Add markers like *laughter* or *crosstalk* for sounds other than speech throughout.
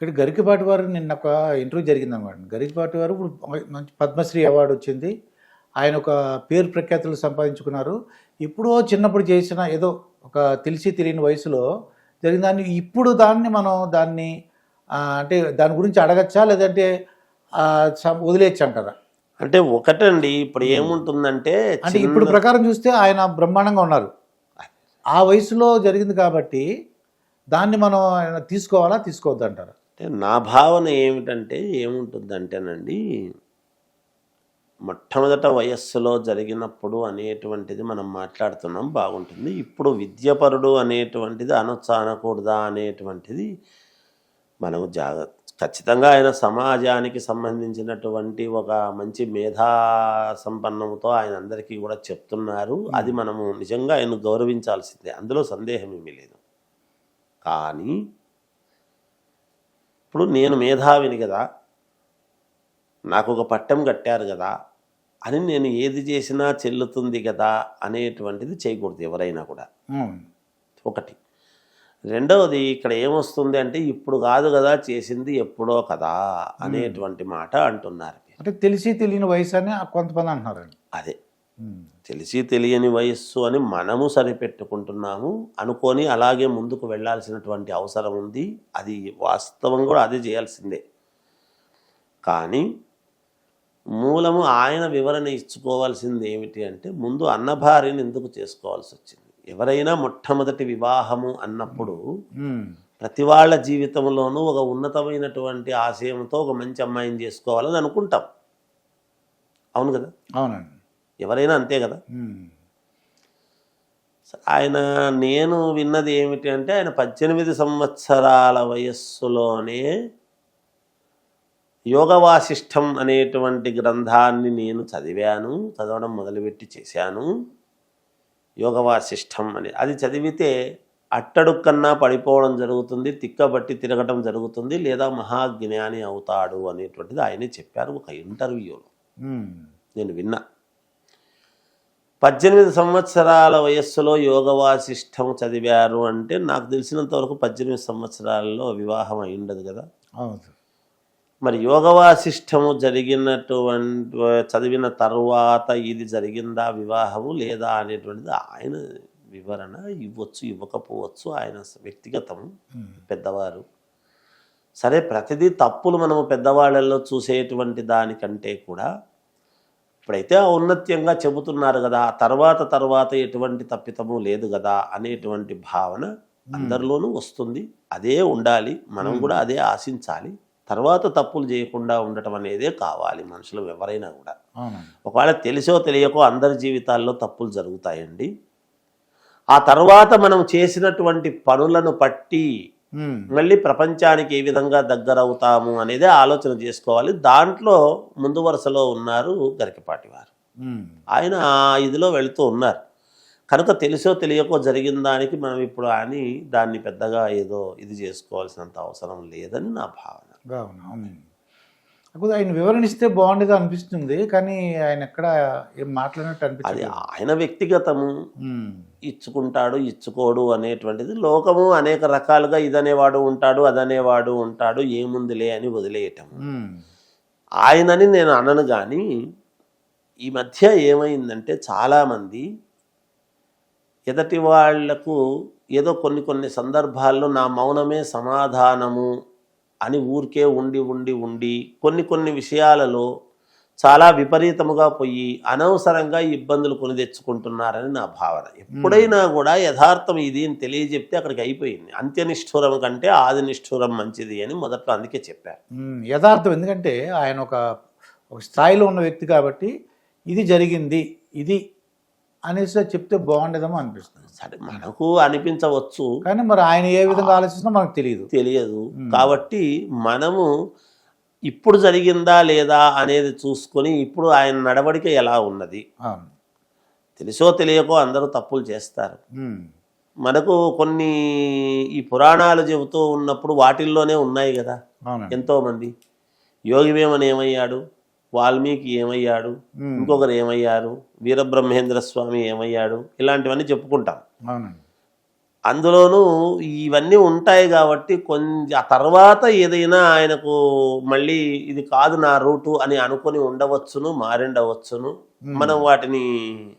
ఇక్కడ గరికపాటి వారు నిన్న ఒక ఇంటర్వ్యూ జరిగింది అనమాట గరికపాటి వారు ఇప్పుడు మంచి పద్మశ్రీ అవార్డు వచ్చింది. ఆయన ఒక పేరు ప్రఖ్యాతులు సంపాదించుకున్నారు. ఎప్పుడో చిన్నప్పుడు చేసిన ఏదో ఒక తెలిసి తెలియని వయసులో జరిగిన దాన్ని ఇప్పుడు దాన్ని మనం దాన్ని అంటే దాని గురించి అడగచ్చా? లేదంటే వదిలేయచ్చు అంటారా? అంటే ఒకటండి ఇప్పుడు ఏముంటుందంటే అంటే ఇప్పుడు ప్రకారం చూస్తే ఆయన బ్రహ్మాండంగా ఉన్నారు. ఆ వయసులో జరిగింది కాబట్టి దాన్ని మనం తీసుకోవాలా తీసుకోవద్దు అంటారా? అంటే నా భావన ఏమిటంటే ఏముంటుందంటేనండి మొట్టమొదట వయస్సులో జరిగినప్పుడు అనేటువంటిది మనం మాట్లాడుతున్నాం బాగుంటుంది. ఇప్పుడు విద్యపరుడు అనేటువంటిది అనొచ్చా అనకూడదా అనేటువంటిది మనం జాగ్రత్త ఖచ్చితంగా ఆయన సమాజానికి సంబంధించినటువంటి ఒక మంచి మేధా సంపన్నంతో ఆయన అందరికీ కూడా చెప్తున్నారు. అది మనము నిజంగా ఆయన గౌరవించాల్సిందే. అందులో సందేహం ఏమీ లేదు. కానీ ఇప్పుడు నేను మేధావిని కదా. నాకు ఒక పట్టం కట్టారు కదా. అని నేను ఏది చేసినా చెల్లుతుంది కదా అనేటువంటిది చేయకూడదు ఎవరైనా కూడా. ఒకటి. రెండవది ఇక్కడ ఏమొస్తుంది అంటే ఇప్పుడు కాదు కదా చేసింది ఎప్పుడో కదా అనేటువంటి మాట అంటున్నారు. అంటే తెలిసి తెలియని వయసు అని కొంతమంది అంటున్నారండి అదే. తెలిసి తెలియని వయస్సు అని మనము సరిపెట్టుకుంటున్నాము అనుకొని అలాగే ముందుకు వెళ్ళాల్సినటువంటి అవసరం ఉంది. అది వాస్తవం కూడా అదే చేయాల్సిందే. కానీ మూలము ఆయన వివరణ ఇచ్చుకోవాల్సింది ఏమిటి అంటే ముందు అన్నభార్యను ఎందుకు చేసుకోవాల్సి వచ్చింది? ఎవరైనా మొట్టమొదటి వివాహము అన్నప్పుడు. ప్రతి వాళ్ళ జీవితంలోనూ ఒక ఉన్నతమైనటువంటి ఆశయంతో ఒక మంచి అమ్మాయిని చేసుకోవాలని అనుకుంటాం. అవును కదా? అవునండి. ఎవరైనా అంతే కదా. ఆయన నేను విన్నది ఏమిటి అంటే ఆయన పద్దెనిమిది సంవత్సరాల వయస్సులోనే యోగ వాసిష్టం అనేటువంటి గ్రంథాన్ని నేను చదివాను చదవడం మొదలుపెట్టి చేశాను యోగ వాసిష్టం అని అది చదివితే అట్టడు కన్నా పడిపోవడం జరుగుతుంది తిక్కబట్టి తిరగటం జరుగుతుంది లేదా మహాజ్ఞాని అవుతాడు అనేటువంటిది ఆయనే చెప్పారు ఒక ఇంటర్వ్యూలో. నేను విన్నా పద్దెనిమిది సంవత్సరాల వయస్సులో యోగ వాసిష్టం చదివారు అంటే నాకు తెలిసినంత వరకు పద్దెనిమిది సంవత్సరాలలో వివాహం అయి ఉండదు కదా. అవును. మరి యోగ వాసిష్టము జరిగినటువంటి చదివిన తర్వాత ఇది జరిగిందా వివాహము లేదా అనేటువంటిది ఆయన వివరణ ఇవ్వచ్చు ఇవ్వకపోవచ్చు. ఆయన వ్యక్తిగతం. పెద్దవారు. సరే ప్రతిదీ తప్పులు మనము పెద్దవాళ్ళల్లో చూసేటువంటి దానికంటే కూడా ఇప్పుడైతే ఔన్నత్యంగా చెబుతున్నారు కదా తర్వాత తర్వాత ఎటువంటి తప్పితము లేదు కదా అనేటువంటి భావన అందరిలోనూ వస్తుంది. అదే ఉండాలి మనం కూడా అదే ఆశించాలి. తర్వాత తప్పులు చేయకుండా ఉండటం అనేదే కావాలి మనుషులు ఎవరైనా కూడా. ఒకవేళ తెలిసో తెలియకో అందరి జీవితాల్లో తప్పులు జరుగుతాయండి. ఆ తర్వాత మనం చేసినటువంటి పనులను పట్టి. మళ్ళీ ప్రపంచానికి ఏ విధంగా దగ్గర అవుతాము అనేది ఆలోచన చేసుకోవాలి. దాంట్లో ముందు వరుసలో ఉన్నారు గరికపాటి వారు. ఆయన ఆ ఇదిలో వెళుతూ ఉన్నారు. కనుక తెలిసో తెలియకో జరిగిన దానికి మనం ఇప్పుడు అని దాన్ని పెద్దగా ఏదో ఇది చేసుకోవాల్సినంత అవసరం లేదని నా భావన. కాకపోతే ఆయన వివరణ ఇస్తే బాగుండేది అనిపిస్తుంది కానీ ఆయన ఎక్కడ ఏం మాట్లాడినట్టు అది అనిపిస్తుంది ఆయన వ్యక్తిగతము. ఇచ్చుకుంటాడు ఇచ్చుకోడు అనేటువంటిది. లోకము అనేక రకాలుగా ఇదనేవాడు ఉంటాడు అదనేవాడు ఉంటాడు ఏముందిలే అని వదిలేయటం. ఆయనని నేను అనను కానీ ఈ మధ్య ఏమైందంటే చాలామంది ఎదటి వాళ్ళకు ఏదో కొన్ని కొన్ని సందర్భాల్లో నా మౌనమే సమాధానము అని ఊరికే ఉండి ఉండి ఉండి కొన్ని కొన్ని విషయాలలో చాలా విపరీతముగా పోయి అనవసరంగా ఇబ్బందులు కొని తెచ్చుకుంటున్నారని నా భావన. ఎప్పుడైనా కూడా యథార్థం ఇది అని తెలియజెప్తే అక్కడికి అయిపోయింది. అంత్యనిష్ఠూరం కంటే ఆది నిష్ఠూరం మంచిది అని మొదట్లో అందుకే చెప్పారు యథార్థం ఎందుకంటే ఆయన ఒక ఒక స్థాయిలో ఉన్న వ్యక్తి కాబట్టి ఇది జరిగింది ఇది అనేసి చెప్తే బాగుండేదేమో అనిపిస్తుంది. సరే మనకు అనిపించవచ్చు. కానీ మరి ఆయన ఏ విధంగా ఆలోచిస్తున్నా మనకు తెలియదు. తెలియదు. కాబట్టి మనము ఇప్పుడు జరిగిందా లేదా అనేది చూసుకొని ఇప్పుడు ఆయన నడవడిక ఎలా ఉన్నది? తెలుసో తెలియకో అందరూ తప్పులు చేస్తారు. మనకు కొన్ని ఈ పురాణాలు చెబుతూ ఉన్నప్పుడు వాటిల్లోనే ఉన్నాయి కదా. ఎంతోమంది. యోగివేమని ఏమయ్యాడు వాల్మీకి ఏమయ్యాడు? ఇంకొకరు ఏమయ్యారు? వీరబ్రహ్మేంద్ర స్వామి ఏమయ్యాడు? ఇలాంటివన్నీ చెప్పుకుంటాం. అందులోనూ ఇవన్నీ ఉంటాయి కాబట్టి కొంచెం ఆ తర్వాత ఏదైనా ఆయనకు మళ్ళీ ఇది కాదు నా రూటు అని అనుకొని ఉండవచ్చును మారిండవచ్చును. మనం వాటిని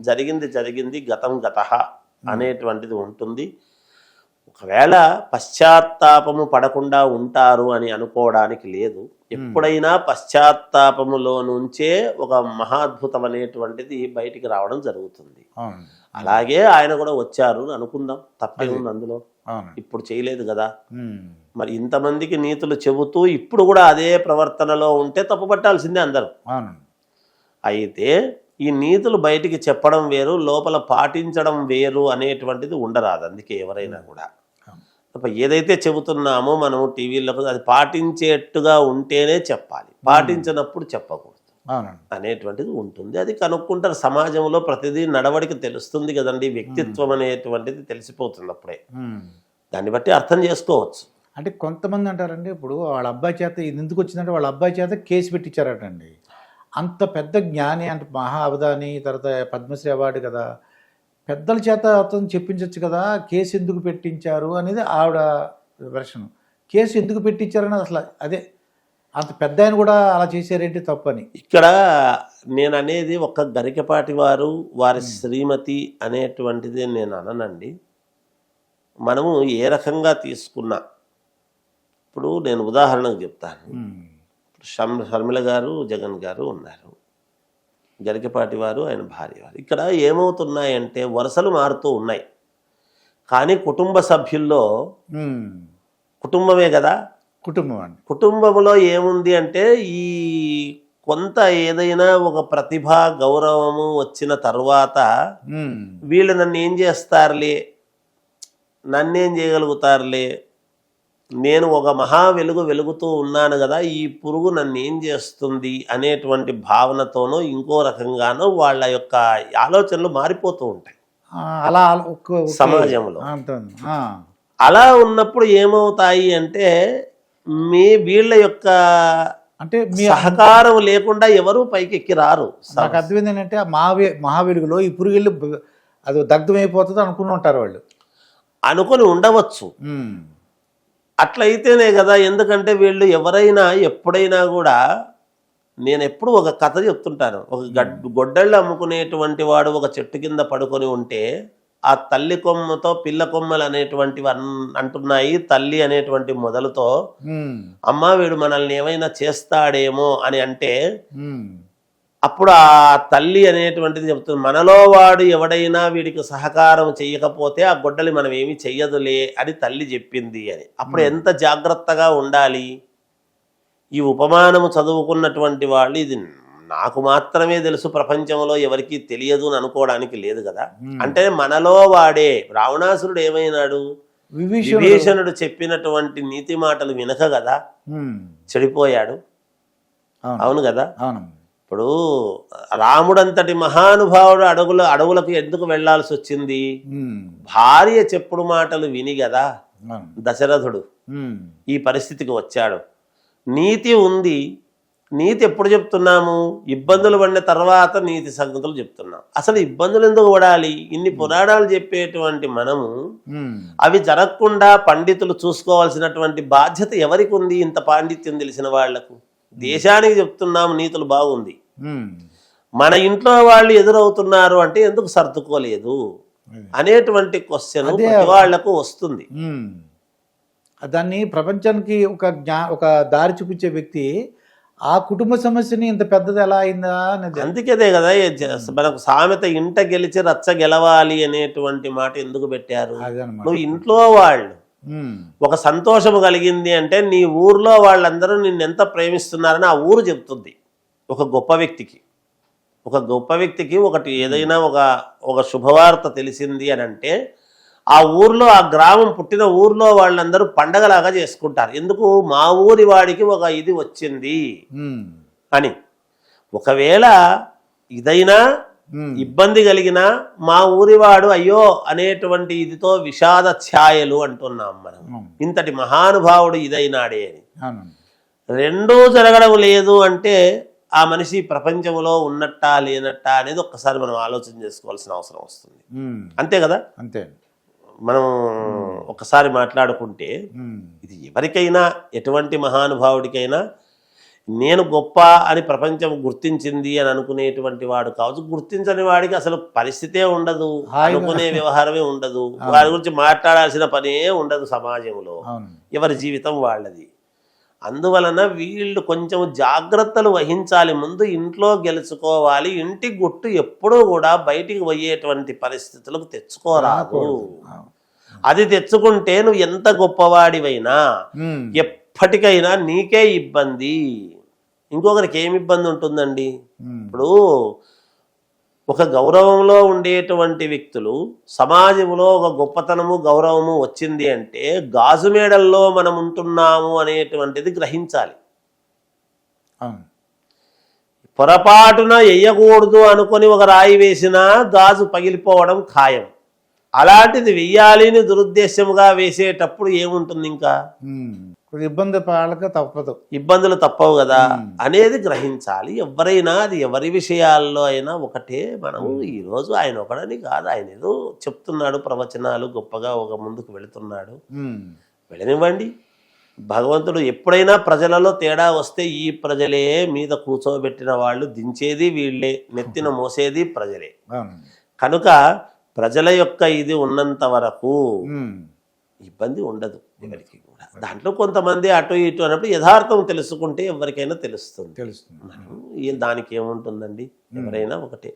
జరిగింది జరిగింది గతం గత అనేటువంటిది ఉంటుంది. ఒకవేళ పశ్చాత్తాపము పడకుండా ఉంటారు అని అనుకోవడానికి లేదు. ఎప్పుడైనా పశ్చాత్తాపములో నుంచే ఒక మహాద్భుతం అనేటువంటిది బయటికి రావడం జరుగుతుంది. అలాగే ఆయన కూడా వచ్చారు అని అనుకుందాం. తప్పే ఉంది అందులో. ఇప్పుడు చేయలేదు కదా. మరి ఇంతమందికి నీతులు చెబుతూ ఇప్పుడు కూడా అదే ప్రవర్తనలో ఉంటే తప్పు పట్టాల్సిందే అందరూ. అయితే ఈ నీతులు బయటికి చెప్పడం వేరు లోపల పాటించడం వేరు అనేటువంటిది ఉండరాదు. అందుకే ఎవరైనా కూడా. తప్ప ఏదైతే చెబుతున్నామో మనం టీవీలో అది పాటించేట్టుగా ఉంటేనే చెప్పాలి. పాటించినప్పుడు చెప్పకూడదు. అనేటువంటిది ఉంటుంది. అది కనుక్కుంటారు. సమాజంలో ప్రతిదీ నడవడికి తెలుస్తుంది కదండి. వ్యక్తిత్వం అనేటువంటిది తెలిసిపోతుంది అప్పుడే. దాన్ని బట్టి అర్థం చేసుకోవచ్చు. అంటే కొంతమంది అంటారండి ఇప్పుడు వాళ్ళ అబ్బాయి చేత ఇది ఎందుకు వచ్చిందంటే వాళ్ళ అబ్బాయి చేత కేసు పెట్టించారటండి. అంత పెద్ద జ్ఞాని అంటే మహా అవధాని తర్వాత పద్మశ్రీ అవార్డు కదా. పెద్దల చేత అతను చెప్పించవచ్చు కదా కేసు ఎందుకు పెట్టించారు అనేది ఆవిడ వెర్షన్ కేసు ఎందుకు పెట్టించారని అసలు అదే. అంత పెద్ద ఆయన కూడా అలా చేశారేంటి తప్పని. ఇక్కడ నేను అనేది ఒక గరికపాటి వారు వారి శ్రీమతి అనేటువంటిది నేను అననండి. మనము ఏ రకంగా తీసుకున్నా ఇప్పుడు నేను ఉదాహరణకు చెప్తాను. ఇప్పుడు షర్మిల గారు జగన్ గారు ఉన్నారు. గరికపాటి వారు ఆయన భార్య వారు. ఇక్కడ ఏమవుతున్నాయంటే వరుసలు మారుతూ ఉన్నాయి. కానీ కుటుంబ సభ్యుల్లో. కుటుంబమే కదా? కుటుంబం అండి. కుటుంబంలో ఏముంది అంటే ఈ కొంత ఏదైనా ఒక ప్రతిభ గౌరవము వచ్చిన తర్వాత. వీళ్ళు నన్ను ఏం చేస్తారులే? నన్నేం చేయగలుగుతారులే? నేను ఒక మహా వెలుగు వెలుగుతూ ఉన్నాను కదా ఈ పురుగు నన్ను ఏం చేస్తుంది అనేటువంటి భావనతోనో ఇంకో రకంగానో వాళ్ళ యొక్క ఆలోచనలు మారిపోతూ ఉంటాయి. అలా సమాజంలో. అలా ఉన్నప్పుడు ఏమవుతాయి అంటే మీ వీళ్ళ యొక్క అంటే మీ సహకారం లేకుండా ఎవరు పైకి ఎక్కి రారు. నాకు అర్థమైంది ఏంటంటే మహావే మహావెలుగులో ఈ పురుగులు బ- అది దగ్ధమైపోతుంది అనుకుని ఉంటారు వాళ్ళు. అనుకొని ఉండవచ్చు. అట్లయితేనే కదా ఎందుకంటే వీళ్ళు ఎవరైనా ఎప్పుడైనా కూడా నేను ఎప్పుడు ఒక కథ చెప్తుంటాను ఒక గడ్ గొడ్డళ్ళు అమ్ముకునేటువంటి వాడు ఒక చెట్టు కింద పడుకొని ఉంటే ఆ తల్లి కొమ్మతో పిల్ల కొమ్మలు అనేటువంటివి అన్ అంటున్నాయి తల్లి అనేటువంటి మొదలుతో. అమ్మ వీడు మనల్ని ఏమైనా చేస్తాడేమో అని అంటే. అప్పుడు ఆ తల్లి అనేటువంటిది చెప్తుంది. మనలో వాడు ఎవడైనా వీడికి సహకారం చేయకపోతే ఆ గొడ్డలి మనం ఏమి చెయ్యదులే అని తల్లి చెప్పింది అని. అప్పుడు ఎంత జాగ్రత్తగా ఉండాలి? ఈ ఉపమానము చదువుకున్నటువంటి వాళ్ళు ఇది నాకు మాత్రమే తెలుసు ప్రపంచంలో ఎవరికీ తెలియదు అని అనుకోవడానికి లేదు కదా. అంటే మనలో వాడే రావణాసురుడు ఏమైనాడు? విభీషణుడు. చెప్పినటువంటి నీతి మాటలు వినక కదా. చెడిపోయాడు. అవును. అవును కదా? అవును. ఇప్పుడు రాముడంతటి మహానుభావుడు అడవుల అడవులకు ఎందుకు వెళ్ళాల్సి వచ్చింది. భార్య చెప్పుడు మాటలు విని కదా దశరథుడు. ఈ పరిస్థితికి వచ్చాడు. నీతి ఉంది నీతి ఎప్పుడు చెప్తున్నాము? ఇబ్బందులు పడిన తర్వాత నీతి సంగతులు చెప్తున్నాం. అసలు ఇబ్బందులు ఎందుకు పడాలి? ఇన్ని పురాణాలు చెప్పేటువంటి మనము. అవి జరగకుండా పండితులు చూసుకోవాల్సినటువంటి బాధ్యత ఎవరికి ఉంది? ఇంత పాండిత్యం తెలిసిన వాళ్ళకు. దేశానికి చెప్తున్నాము నీతులు బాగుంది. మన ఇంట్లో వాళ్ళు ఎదురవుతున్నారు అంటే ఎందుకు సర్దుకోలేదు? అనేటువంటి క్వశ్చన్ వాళ్ళకు వస్తుంది. దాన్ని ప్రపంచానికి ఒక జ్ఞా ఒక దారి చూపించే వ్యక్తి ఆ కుటుంబ సమస్యని ఇంత పెద్దది ఎలా అయిందా అనేది అందుకేదే కదా మనకు సామెత ఇంట గెలిచి రచ్చ గెలవాలి అనేటువంటి మాట ఎందుకు పెట్టారు? నువ్వు ఇంట్లో వాళ్ళు. ఒక సంతోషము కలిగింది అంటే నీ ఊర్లో వాళ్ళందరూ నిన్ను ఎంత ప్రేమిస్తున్నారని ఆ ఊరు చెప్తుంది. ఒక గొప్ప వ్యక్తికి. ఒక గొప్ప వ్యక్తికి ఒకటి ఏదైనా ఒక ఒక శుభవార్త తెలిసింది అని అంటే ఆ ఊర్లో ఆ గ్రామం పుట్టిన ఊర్లో వాళ్ళందరూ పండగలాగా చేసుకుంటారు. ఎందుకు? మా ఊరి వాడికి ఒక ఇది వచ్చింది. అని. ఒకవేళ ఇదైనా. ఇబ్బంది కలిగిన మా ఊరివాడు అయ్యో అనేటువంటి ఇదితో విషాద ఛాయలు అంటున్నాం మనం. ఇంతటి మహానుభావుడు ఇదైనాడే అని. రెండూ జరగడం లేదు అంటే ఆ మనిషి ప్రపంచంలో ఉన్నట్టా లేనట్టా అనేది ఒక్కసారి మనం ఆలోచన చేసుకోవాల్సిన అవసరం వస్తుంది. అంతే కదా? అంతే. మనం ఒకసారి మాట్లాడుకుంటే ఇది ఎవరికైనా ఎటువంటి మహానుభావుడికైనా నేను గొప్ప అని ప్రపంచం గుర్తించింది అని అనుకునేటువంటి వాడు కావచ్చు గుర్తించని వాడికి అసలు పరిస్థితే ఉండదు. అనుకునే వ్యవహారమే ఉండదు. *laughs* వారి గురించి మాట్లాడాల్సిన పనే ఉండదు సమాజంలో. ఎవరి జీవితం వాళ్ళది. అందువలన వీళ్ళు కొంచెం జాగ్రత్తలు వహించాలి. ముందు ఇంట్లో గెలుచుకోవాలి. ఇంటి గుట్టు ఎప్పుడూ కూడా బయటికి పోయేటువంటి పరిస్థితులకు తెచ్చుకోరాదు. అది తెచ్చుకుంటే నువ్వు ఎంత గొప్పవాడివైనా ఎప్పటికైనా నీకే ఇబ్బంది. ఇంకొకరికి ఏమి ఇబ్బంది ఉంటుందండి? ఇప్పుడు ఒక గౌరవంలో ఉండేటువంటి వ్యక్తులు సమాజంలో ఒక గొప్పతనము గౌరవము వచ్చింది అంటే గాజు మేడల్లో మనం ఉంటున్నాము అనేటువంటిది గ్రహించాలి. పొరపాటున వేయకూడదు అనుకొని ఒక రాయి వేసినా గాజు పగిలిపోవడం ఖాయం. అలాంటిది వెయ్యాలి అని దురుద్దేశముగా వేసేటప్పుడు ఏముంటుంది ఇంకా? ఇబ్బంది పాలక తప్పదు. ఇబ్బందులు తప్పవు కదా. అనేది గ్రహించాలి. ఎవరైనా అది ఎవరి విషయాల్లో అయినా ఒకటే మనము ఈరోజు ఆయన ఒకడని కాదు. ఆయన ఏదో చెప్తున్నాడు ప్రవచనాలు గొప్పగా ఒక ముందుకు వెళుతున్నాడు. వెళ్ళనివ్వండి. భగవంతుడు ఎప్పుడైనా ప్రజలలో తేడా వస్తే ఈ ప్రజలే మీద కూర్చోబెట్టిన వాళ్ళు దించేది వీళ్ళే నెత్తిన *laughs* మోసేది ప్రజలే. కనుక ప్రజల యొక్క ఇది ఉన్నంత వరకు ఇబ్బంది ఉండదు ఎవరికి కూడా. దాంట్లో కొంతమంది అటు ఇటు అన్నప్పుడు యథార్థం తెలుసుకుంటే ఎవరికైనా తెలుస్తుంది. తెలుస్తుంది. దానికి ఏముంటుందండి? ఎవరైనా ఒకటే.